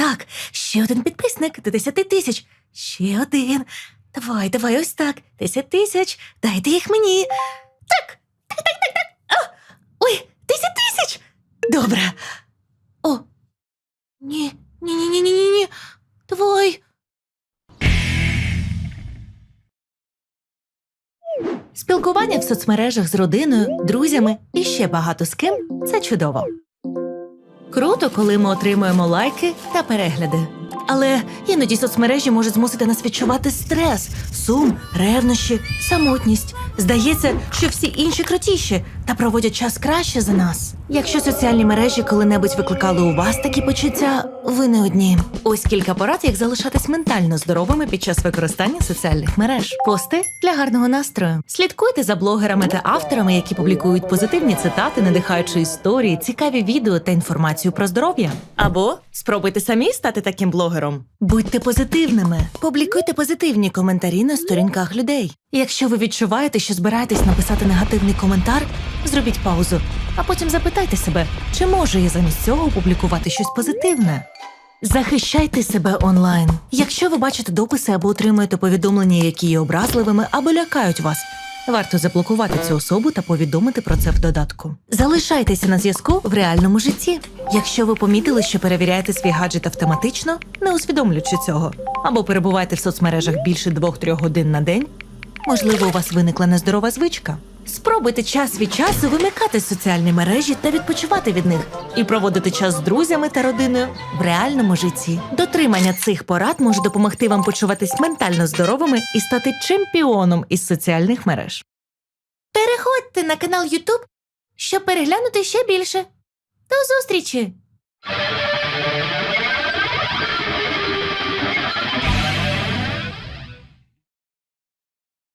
так. Ще один підписник до 10 тисяч. Ще один. Давай, давай, ось так. 10 тисяч. Дайте їх мені. Так, так, так, так, так. А, ой, 10 тисяч. Добре. О. Ні, ні, ні, ні, ні, ні, ні. Давай. Спілкування в соцмережах з родиною, друзями і ще багато з ким це чудово. Круто, коли ми отримуємо лайки та перегляди. Але іноді соцмережі можуть змусити нас відчувати стрес, сум, ревнощі, самотність. Здається, що всі інші крутіші та проводять час краще за нас. Якщо соціальні мережі коли-небудь викликали у вас такі почуття, ви не одні. Ось кілька порад, як залишатись ментально здоровими під час використання соціальних мереж. Пости для гарного настрою. Слідкуйте за блогерами та авторами, які публікують позитивні цитати, надихаючі історії, цікаві відео та інформацію про здоров'я. Або спробуйте самі стати таким блогером. Будьте позитивними, публікуйте позитивні коментарі на сторінках людей. Якщо ви відчуваєте, що збираєтесь написати негативний коментар, зробіть паузу, а потім запитайте себе, чи можу я замість цього опублікувати щось позитивне. Захищайте себе онлайн. Якщо ви бачите дописи або отримуєте повідомлення, які є образливими або лякають вас, варто заблокувати цю особу та повідомити про це в додатку. Залишайтеся на зв'язку в реальному житті. Якщо ви помітили, що перевіряєте свій гаджет автоматично, не усвідомлюючи цього, або перебуваєте в соцмережах більше 2-3 годин на день, можливо, у вас виникла нездорова звичка. Спробуйте час від часу вимикати соціальні мережі та відпочивати від них і проводити час з друзями та родиною в реальному житті. Дотримання цих порад може допомогти вам почуватись ментально здоровими і стати чемпіоном із соціальних мереж. Переходьте на канал YouTube, щоб переглянути ще більше. До зустрічі!